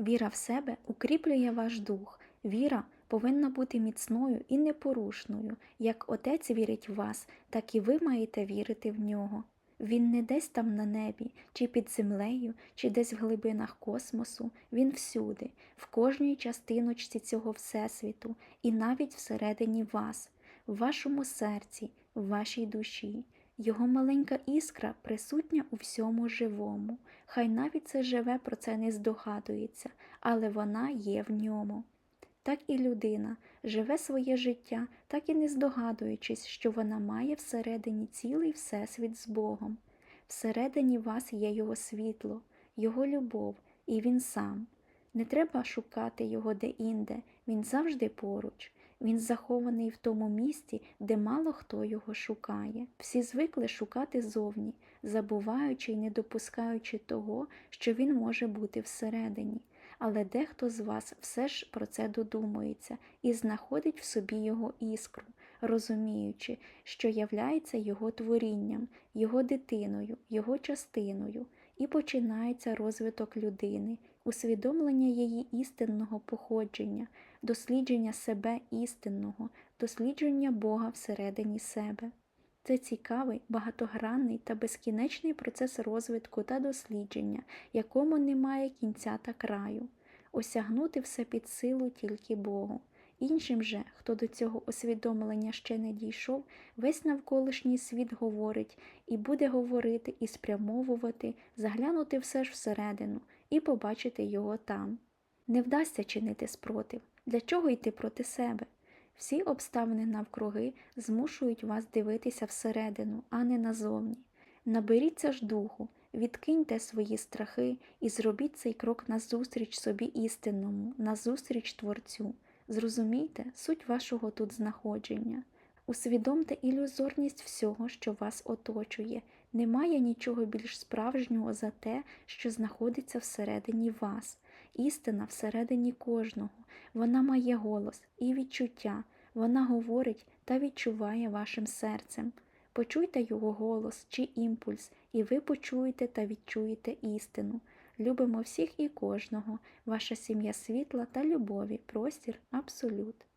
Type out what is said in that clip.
Віра в себе укріплює ваш дух. Віра повинна бути міцною і непорушною. Як Отець вірить в вас, так і ви маєте вірити в нього. Він не десь там на небі, чи під землею, чи десь в глибинах космосу. Він всюди, в кожній частиночці цього Всесвіту, і навіть всередині вас, в вашому серці, в вашій душі. Його маленька іскра присутня у всьому живому. Хай навіть це живе про це не здогадується, але вона є в ньому. Так і людина живе своє життя, так і не здогадуючись, що вона має всередині цілий всесвіт з Богом. Всередині вас є Його світло, Його любов, і Він сам. Не треба шукати Його де-інде, Він завжди поруч. Він захований в тому місці, де мало хто його шукає. Всі звикли шукати зовні, забуваючи й не допускаючи того, що він може бути всередині. Але дехто з вас все ж про це додумується і знаходить в собі його іскру, розуміючи, що являється його творінням, його дитиною, його частиною, і починається розвиток людини, усвідомлення її істинного походження, дослідження себе істинного, дослідження Бога всередині себе. Це цікавий, багатогранний та безкінечний процес розвитку та дослідження, якому немає кінця та краю, осягнути все під силу тільки Богу. Іншим же, хто до цього усвідомлення ще не дійшов, весь навколишній світ говорить і буде говорити і спрямовувати, заглянути все ж всередину і побачити його там. Не вдасться чинити спротив. Для чого йти проти себе? Всі обставини навкруги змушують вас дивитися всередину, а не назовні. Наберіться ж духу, відкиньте свої страхи і зробіть цей крок назустріч собі істинному, назустріч Творцю. Зрозумійте суть вашого тут знаходження. Усвідомте ілюзорність всього, що вас оточує. Немає нічого більш справжнього за те, що знаходиться всередині вас. Істина всередині кожного. Вона має голос і відчуття. Вона говорить та відчуває вашим серцем. Почуйте його голос чи імпульс, і ви почуєте та відчуєте істину. Любимо всіх і кожного, ваша сім'я світла та любові, простір, абсолют.